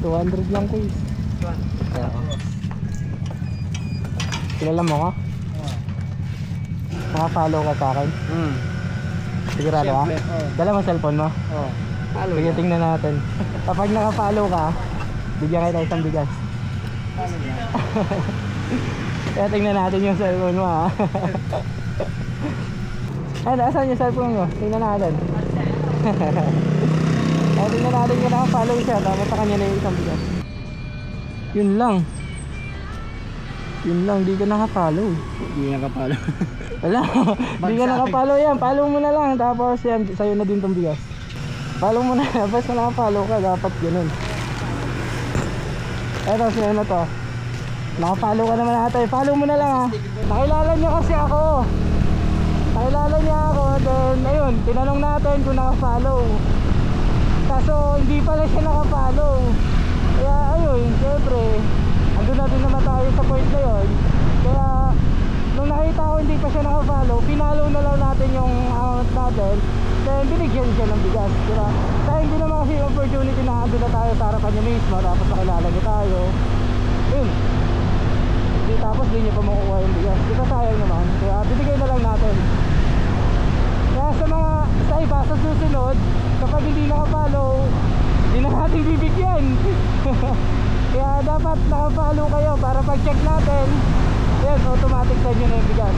200 lang. Kaya ako. Kilala mo ko? Naka-follow ka sa akin? Hmm. Sigurado ka? Siyempre, oo. Dala mo cellphone mo? Oh. Halo Sige, tingnan natin. Kapag naka-follow ka, bigyan kita isang bigas. Kaya tingnan natin yung cellphone mo ha. Ay, nasaan yung cellphone mo? Tingnan natin. Natin naka-follow siya. Tapos sa kanya na yung isang bigas. Yun lang. Yun lang, di ka naka-follow. Hindi nakapalo. Wala. Di ka nakapollow yan. Follow mo na lang. Tapos yan, sa'yo na din tong bigas. Follow mo na. Basta nakapollow ka, dapat ganun. Eto, si ano to. Nakapollow ka naman ata. eh. Follow mo na lang ha. Nakilala niya kasi ako. Nakilala niya ako. Then, ayun, tinanong natin kung nakafollow. Kaso, hindi pala siya nakafollow. Kaya, ayun, syempre, andun na din naman tayo sa point na yun. Kaya, nung nakita ko hindi pa siya nakafollow, pinalo na lang natin yung account natin. Then, binigyan siya ng bigas. Diba? Sayang din naman kasi opportunity na andun na tayo sa harapan niya mismo, tapos nakilala niya tayo. Yun. Hindi tapos di niya pa makukuha yung bigas. Di ba sayang naman? Kaya binigay na lang natin. Kaya sa mga sa iba sa susunod, kapag hindi nakapollow, hindi na natin bibigyan. Kaya dapat nakapollow kayo para pag check natin, yan, automatic sa inyo na yung bigas.